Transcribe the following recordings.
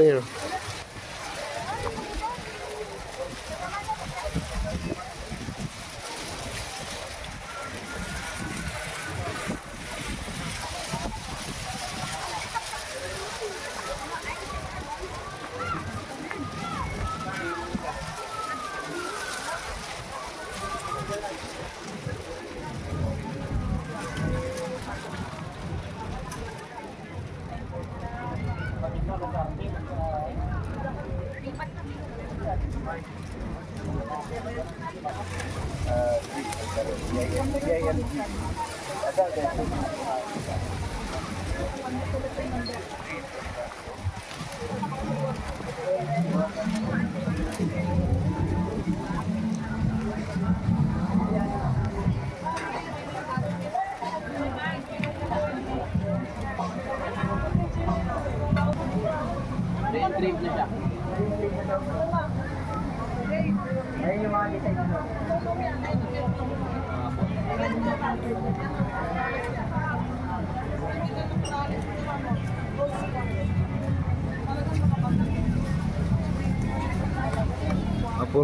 Trade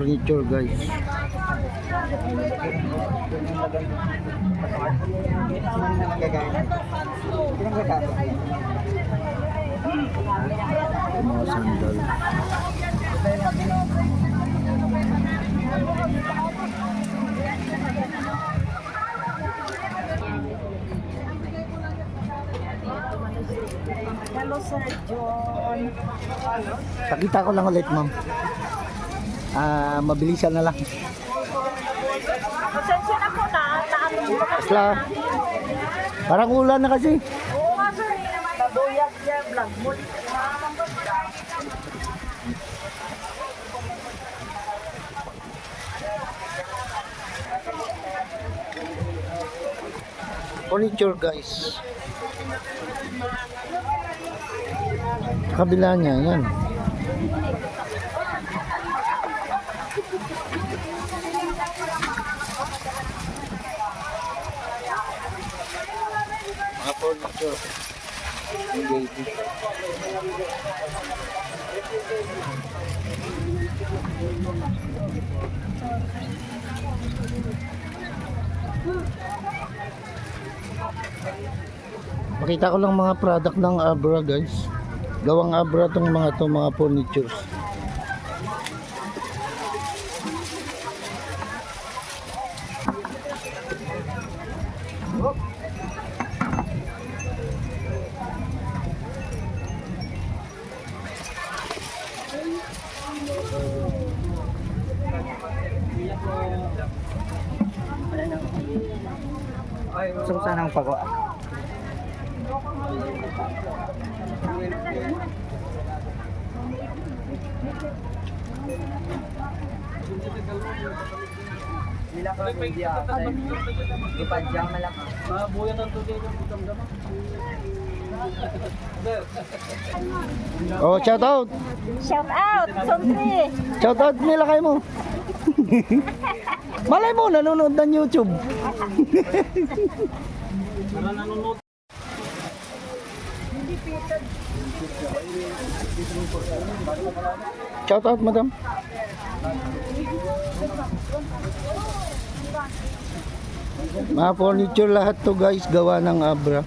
furniture guys. Mga sandal. Hello, Sir John. Pakita ko lang ulit ma'am. Ah, mabilisan na lang. Pasensya na po na. Ba? Asla. Parang ulan na kasi. Oo nga, sir. Tabuyag niya, vlog mo. Furniture guys. Kabila niya, yan. Engaging. Makita ko lang mga product ng Abra guys. Gawang Abra tong mga to mga furnitures. Gusto ko sana ang pagawa. Nila ko hindi ako. Ipadya malaki. Oh, shout out. Shout out, Sondre. Shout out nila kayo mo. Malay mo nanonood ng YouTube. Shout out, madam. Mga furniture lahat to guys, gawa ng Abra.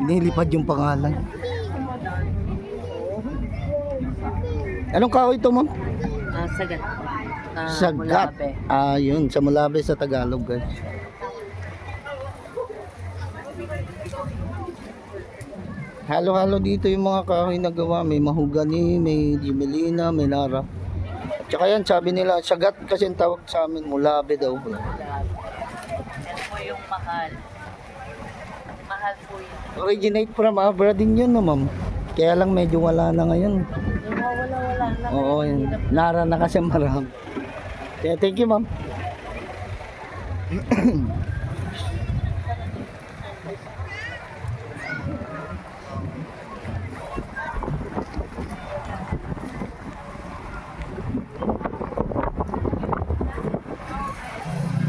Nilipad yung pangalan. Anong kahoy ito, ma'am? Ah, sagat. Ah, Sagat. Ah, yun. Sa Mulabe sa Tagalog, guys. Halo-halo dito yung mga kahoy na gawa. May mahugani, may jimelina, may nara. At saka yan, sabi nila, sagat kasi ang tawag sa amin, Mulabe daw. Ito po yung mahal. Mahal po yun. Originate from Abra din yun, no, ma'am. Kaya lang medyo wala na ngayon. Wala-wala na. Oo, yun. Nara na kasi marami. Kaya thank you, ma'am.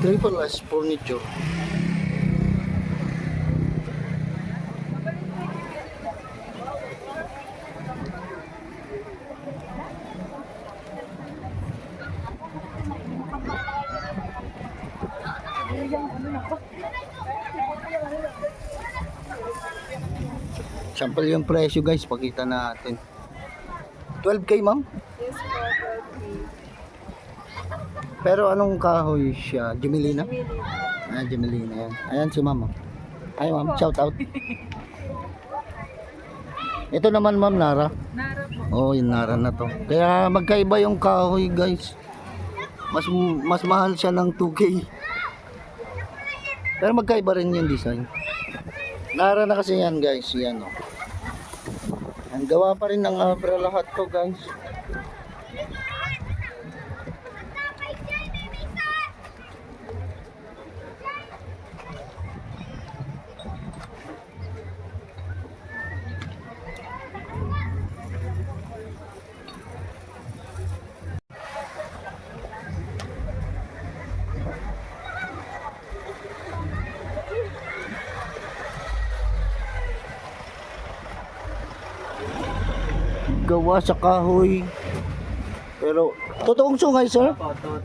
Triple S furniture. Sample yung presyo guys, pakita natin. 12k ma'am? Pero anong kahoy siya? Jumelina? Ah, Jumelina yan. Ayan si ma'am. Ay ma'am, shout out. Ito naman ma'am, Nara. Nara po. Oh, yung Nara na to. Kaya magkaiba yung kahoy guys. Mas mas mahal siya ng 2k. Pero magkaiba rin yung design. Nara na kasi yan guys, yan oh. Ang gawa pa rin ng Abra lahat to guys. Gawa sa kahoy. Pero, totoong sungay sir? Opo.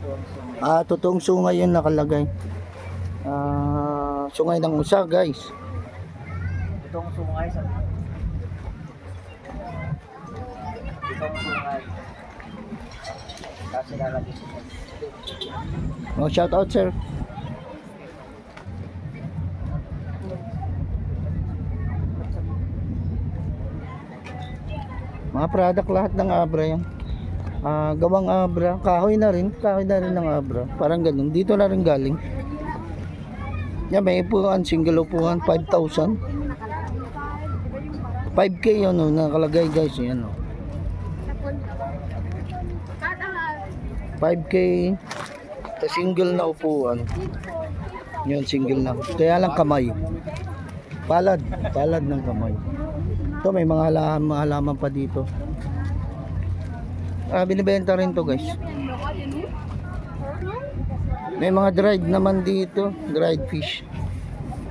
Ah, totoong sungay yun nakalagay. Ah, sungay ng usa guys. Itong sungay sa... Itong sungay. Kasi lalagay. Oh, shout out sir. Mga product lahat ng Abra yan. Ah, gawang Abra, kahoy na rin, kahoy na rin ng Abra. Parang ganun. Dito na rin galing. Yan, may upuan, single upuan, 5,000. 5K yun, no, nakalagay guys, yan, no. 5K sa single na upuan. Yun, single na. Kaya lang kamay. Palad. Palad ng kamay. Ito, may mga halaman, mga halaman pa dito. Ah, binibenta rin to guys. May mga dried naman dito. Dried fish.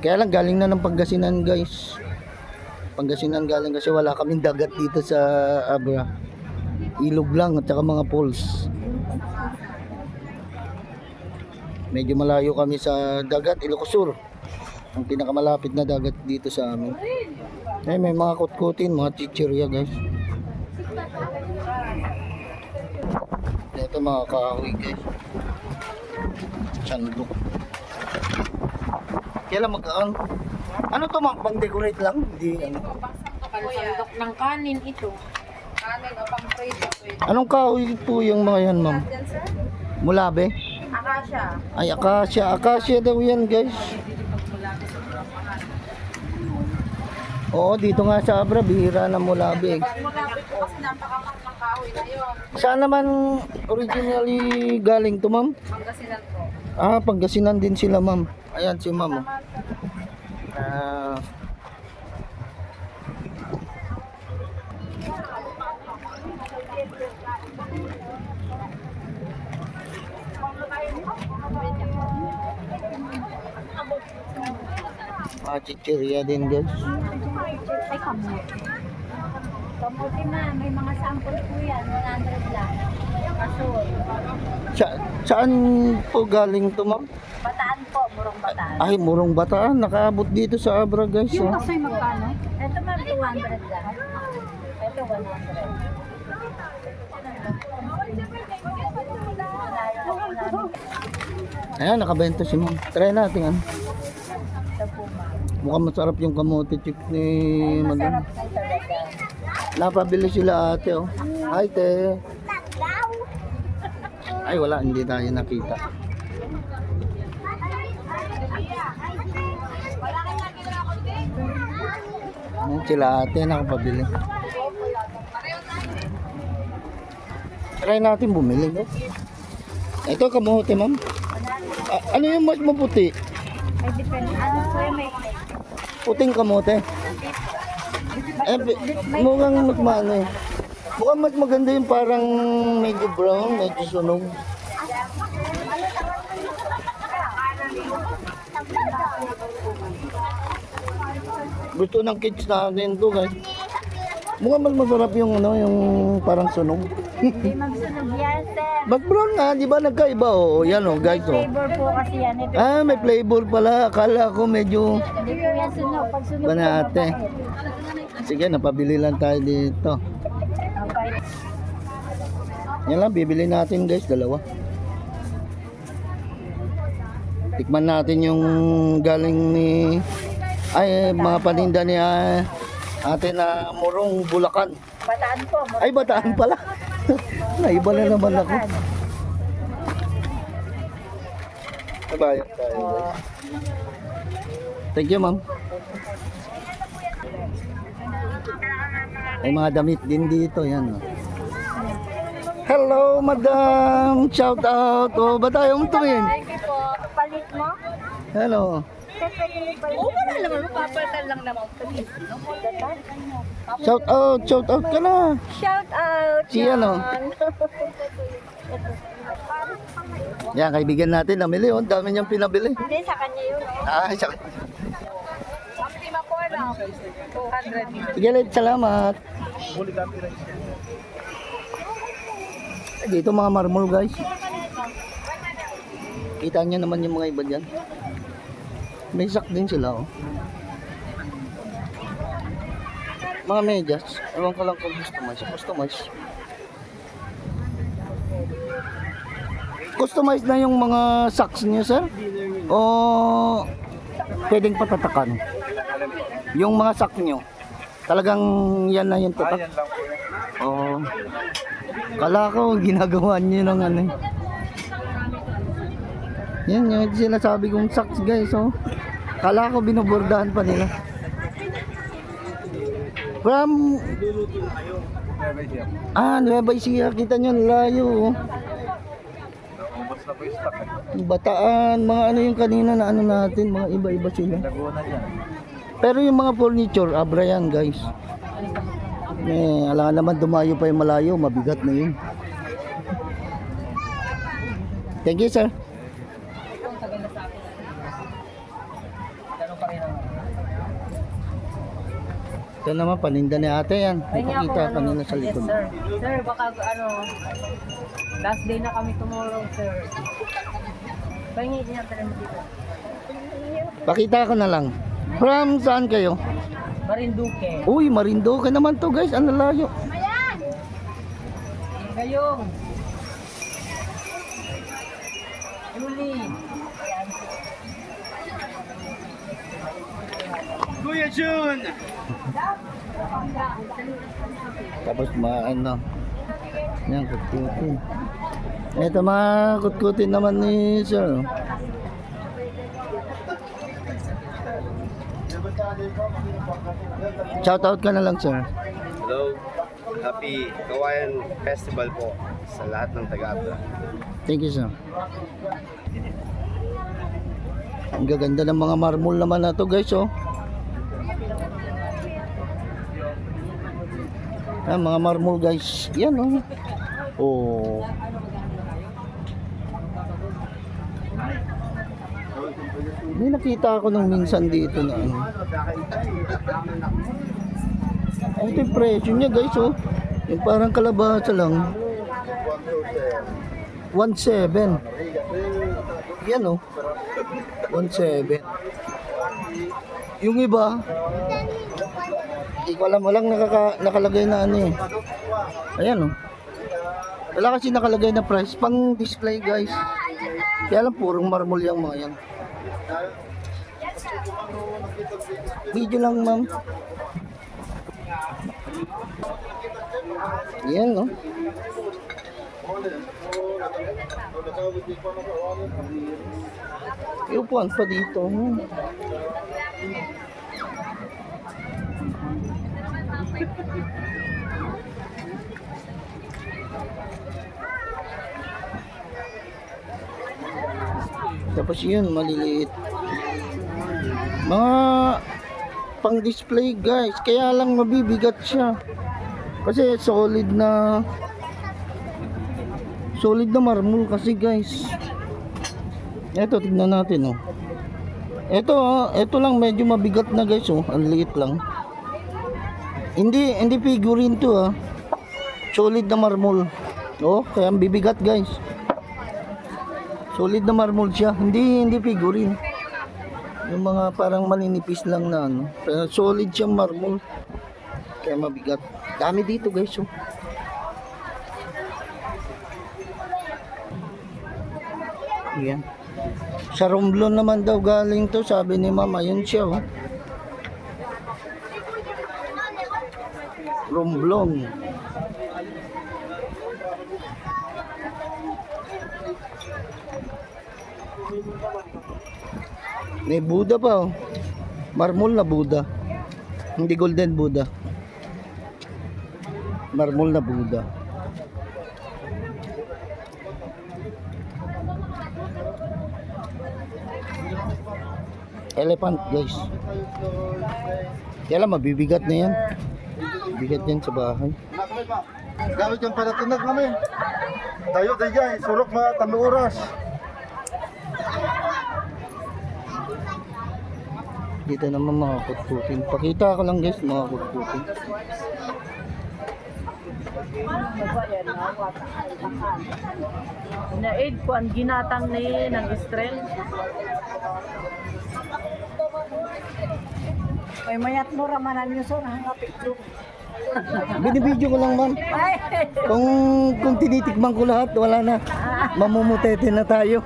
Kaya lang galing na ng Pangasinan guys. Pangasinan galing kasi wala kaming dagat dito sa Abra. Ilog lang at saka mga pools. Medyo malayo kami sa dagat, Ilocos Sur. Ang pinakamalapit na dagat dito sa amin. Eh, may mga kutkutin, mga chichirya guys. Ito mga kahoy guys. Sandok. Kailan mag-aan? Ano to ma'am? Pang-decorate lang? Hindi ano. Pansandok ng kanin ito. Kanin o pang prito. Anong kahoy po yung mga yan ma'am? Mulabe? Akasha. Ay, akasya. Akasya daw yan guys. Oo, dito nga sa Abra, bihira na mulabe. Malapit po kasi napakamang ng kahoy na yun. Saan naman originally galing to ma'am? Pangasinan po. Ah, Pangasinan din sila ma'am. Ayan si ma'am. oh. Ah. Ah, chichirya din guys. Ay, kamo. Kamuti na, may mga sample po yan, 100 lang. Kasul. Sa, saan po galing to ma'am? Bataan po, murong bataan. Ay, Murong Bataan. Nakaabot dito sa Abra guys. Oh. kasoy magkano? Ito ma'am, 200 lang. Ito 100. Ayan, nakabenta si ma'am. Try natin ano. Mukhang masarap yung kamote chip ni madam. Napabili sila ate oh. Hi te. Ay wala, hindi tayo nakita. Ayan sila ate nakapabili. Try natin bumili. No? Ito kamote ma'am. A- ano yung mas maputi? May depende. Ano po yung may Puting kamote. Eh, mukhang mas maano eh. Mukhang mas maganda yung parang medyo brown, medyo sunog. Gusto ng kids natin to guys. Mukhang mas masarap yung ano, yung parang sunog. Ba't brown nga, di ba nagkaiba? Oo, yan oh, guys oh. Flavor po kasi yan. Ito, Ah, may flavor pala. Akala ko medyo hindi po yan sunog. Pag sunog po, banate. mapait. Sige, napabili lang tayo dito. Yan lang, bibili natin guys, dalawa. Tikman natin yung galing ni ay mga paninda ni ah, ate na Murong Bulacan. Bataan po. Ay bataan pala. Naiba na naman ako. Nabayad tayo. Thank you, ma'am. May mga damit din dito, yan. oh. Hello, madam. Shout out. O, ba tayong tumingin? Thank you po. Palit mo? Hello. Oo, wala naman. Papalitan lang naman. Palit. Shout out, shout out ka na. Shout out. Si ano? Yan, kaibigan natin, namili. Oh. Dami niyang pinabili. Hindi, sa kanya yun. Ah, siya. Optima po lang. 200. Sige, Led, salamat. Dito mga marmol, guys. Kita niyo naman yung mga iba dyan. May sak din sila, oh. Mga medyas. Ewan ko lang kung customize. Customize. Customize na yung mga socks niyo, sir? O pwedeng patatakan? Yung mga sak nyo, talagang yan na yung tatak? Oo. Kala ko ginagawa nyo ng ano eh. Yan yung sinasabi kong socks guys oh. Kala ko binubordahan pa nila. From Ah, Nueva Ecija, kita nyo, layo oh. Bataan, mga ano yung kanina na ano natin, mga iba-iba sila. Pero yung mga furniture, abra yan guys. Eh, alam naman dumayo pa yung malayo, mabigat na yun. Thank you sir. Ito naman, paninda ni ate yan. Nakikita kanina sa likod. Sir, sir, baka ano, last day na kami tomorrow, sir. Pahingi din natin mo dito. Pakita ko na lang. From saan kayo? Marinduque. Uy, Marinduque naman to guys. Ang layo. Gayong. Luli. Tapos mga ano. Yan, kutkutin. Ito mga kutkutin naman ni sir. Shout out ka na lang sir. Hello. Happy Kawayan Festival po sa lahat ng taga-Abra. Thank you sir. Ang gaganda ng mga marmol naman na to guys oh. Yan, mga marmol guys. Yan oh. Oh. May nakita ako nung minsan dito na ano. Ay, ito yung presyo niya guys oh. Yung parang kalabasa lang. 1.7. Yan oh. 1.7. Yung iba, hindi ko alam, walang nakaka, nakalagay na ano eh. Ayan oh. Wala kasi nakalagay na price. Pang display guys. Kaya lang purong marmol yung mga yan. Video lang ma'am. Yan no. May upuan pa dito. Hmm. Tapos yun, maliliit. Mga pang display guys, kaya lang mabibigat siya. Kasi solid na solid na marmol kasi guys. Eto, tignan natin oh. Ito, ah, ito lang medyo mabigat na guys oh, ang liit lang. Hindi hindi figurine to ah. Solid na marmol. Oh, kaya ang bibigat guys. Solid na marmol siya, hindi hindi figurine. Yung mga parang maninipis lang na ano. Pero solid siyang marmol. Kaya mabigat. Dami dito guys oh. Yan. Sa Romblon naman daw galing to, sabi ni mama, yun siya oh. Romblon. May Buddha pa oh. Marmol na Buddha. Hindi golden Buddha. Marmol na Buddha. Elephant guys. Kaya lang mabibigat na yan. Bigat yan sa bahay. Gamit yung panatinag namin. Tayo tayo surok mga talo oras. Dito naman mga kutkutin. Pakita ko lang guys mga kutkutin. Na aid ko ang ginatang ni ng Israel. May mayat mo ramanan nyo so, nakakapit Binibidyo ko lang ma'am. Kung, kung tinitikman ko lahat, wala na. Mamumutete na tayo.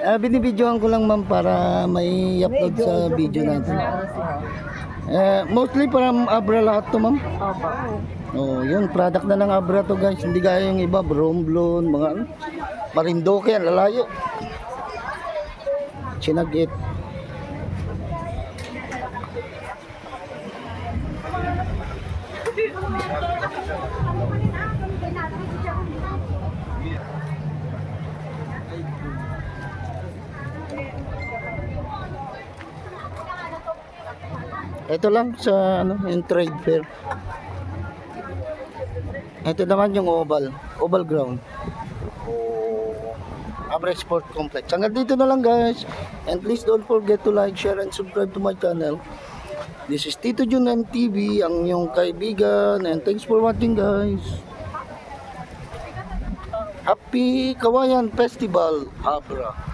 Ah, binibidyohan ko lang ma'am para may upload sa video natin. Eh, mostly para Abra lahat to ma'am. Oh, yun, product na ng Abra to guys. Hindi gaya yung iba, Bromblon, mga ano. Marindoke, lalayo. Chinagit. Ito lang sa ano, yung trade fair. Ito naman yung oval, oval ground. Abra Sport Complex. Hanggang dito na lang guys. And please don't forget to like, share, and subscribe to my channel. This is Tito Junan TV, ang inyong kaibigan. And thanks for watching guys. Happy Kawayan Festival, Abra.